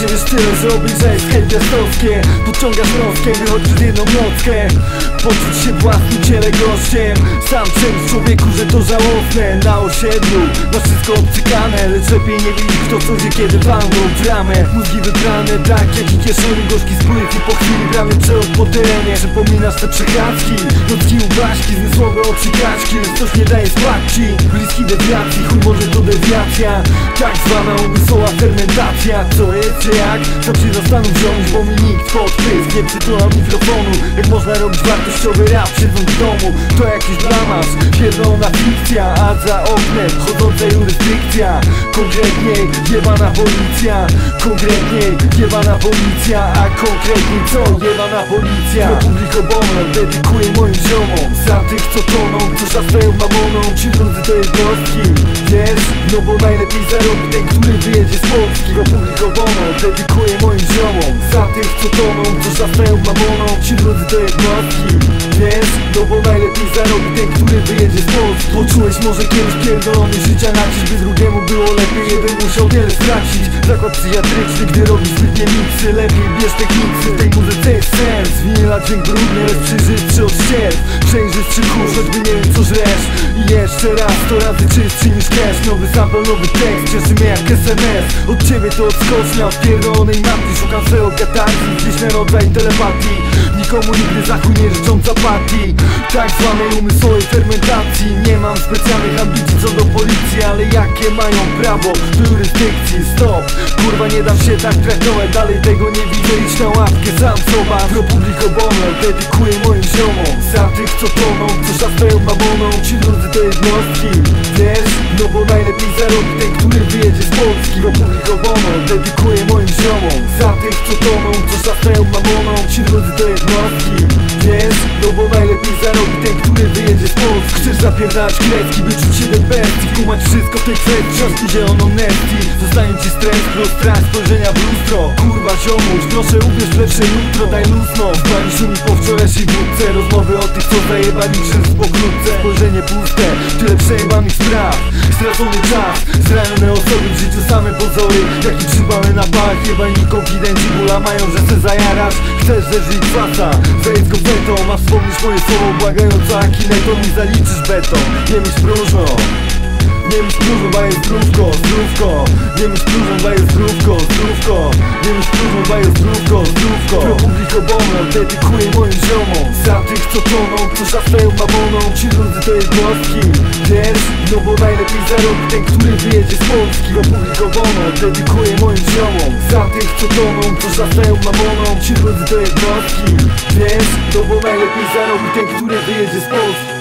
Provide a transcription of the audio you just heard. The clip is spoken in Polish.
wiesz tyle, że obejrzałeś sklep gwiazdowskie Podciągasz rąskiem, wychodzisz w jedną nockę Poczuć się własnym ciele Sam czymś człowieku, że to żałosne. Na osiedlu, masz wszystko obcykane. Lecz lepiej nie wiedzieć kto co wie kiedy walną w ramę Mózgi wybrane, tak jak i kieszony Gorzki spływ. I po chwili bramy przelot po terenie Przypominasz te przechadzki, nocki uważki Zmysłowe oczy kaczki, lecz coś nie daje spadki Bliski dewiacji, chuj może to dewiacja. Tak zwana umysłowa fermentacja. Co jest czy jak? Się zastanów wziąć, bo mi nikt podpysk Nie przytulam mikrofonu. Jak można robić wartościowy rap w domu To jakiś blamasz, pierdolona fikcja A za oknem chodząca jurysdykcja. Konkretniej jebana policja Konkretniej jebana policja. A konkretniej co jebana policja? Bono dedykuję moim ziomom. Za tych co toną, co szastają mamoną. Ci drudzy to jednostki Wiesz? No bo najlepiej zarobi ten, który wyjedzie z Polski. Bono dedykuję moim ziomom. Za tych co toną, co szastają mamoną. Ci drudzy to jednostki Wiesz? No bo najlepiej zarobi ten, który wyjedzie z Polski. Poczułeś może kiedyś pierdolony życia nacisk By drugiemu było lepiej, jeden musiał wiele stracić. Zakład psychiatryczny, gdy robisz zbytnie miksy Lepiej bierz technicy, w tej muzyce jest sens. Winyla dźwięk brudny, lecz przyżywczy od ścież Przejrzysty kurz, choćby nie wiem co żresz. I jeszcze raz, sto razy czystszy niż cash. Nowy sample, nowy tekst, cieszy mnie jak SMS Od ciebie to odskocznia, od pierdolonej matki Szukam swego katarzis, gdzieś na rodzaj telepatii Nikomu nigdy za nie życząca partii Tak zwanej umysłowej fermentacji. Nie mam specjalnych ambicji co do policji Ale jakie mają prawo do jurysdykcji Stop, kurwa nie dam się tak traktować. Dalej tego nie widzę, iść na łapkę sam soba Republiko Bono dedykuję moim ziomom. Za tych co toną, co szastają baboną Ci drudzy to jednostki. Wiesz, no bo najlepiej zarobi ten, który wyjedzie z Polski. Republiko Bono dedykuję moim ziomom Za tych co toną, co szastają mamoną. Drudzy to jednostki. Wiesz, no bo najlepiej zarobi ten, który wyjedzie z Polski. Chcesz zapierdalać kredki, by czuć się the best I kumać wszystko w tej kwestii Książki zieloną nestii Zostanie ci stres, plus spojrzenia w lustro. Kurwa ziomuś, proszę uwierz lepsze jutro Daj w Paryżu mi po wczorajszej wódce Rozmowy o tych, co zajebali chrzest pokrótce Spojrzenie puste, tyle przejebanych spraw Stracony czas, zranione osoby w życiu same pozory. Jak i przypałe na pach, jebani konfidenci Bóla mają, że se zajarasz Chcesz zerzyć faca, zajedz go betą A wspomnisz moje słowo błagając o akineto Mi zaliczysz beton, nie myśl próżno nie myśl próżno, daję zdrówko, zdrówko. Nie myśl próżno, daję zdrówko, zdrówko. Nie myśl próżno, daję zdrówko, zdrówko. Republiko Bono dedykuję moim ziomom. Za tych co toną, co szastają mamoną Ci drudzy to jednostki Wiesz, no bo najlepiej zarobi ten, który wyjedzie z Polski. Republiko Bono dedykuję moim ziomom. Za tych co toną, co szastają mamoną Ci drudzy to jednostki Wiesz, no bo najlepiej zarobi ten, który wyjedzie z Polski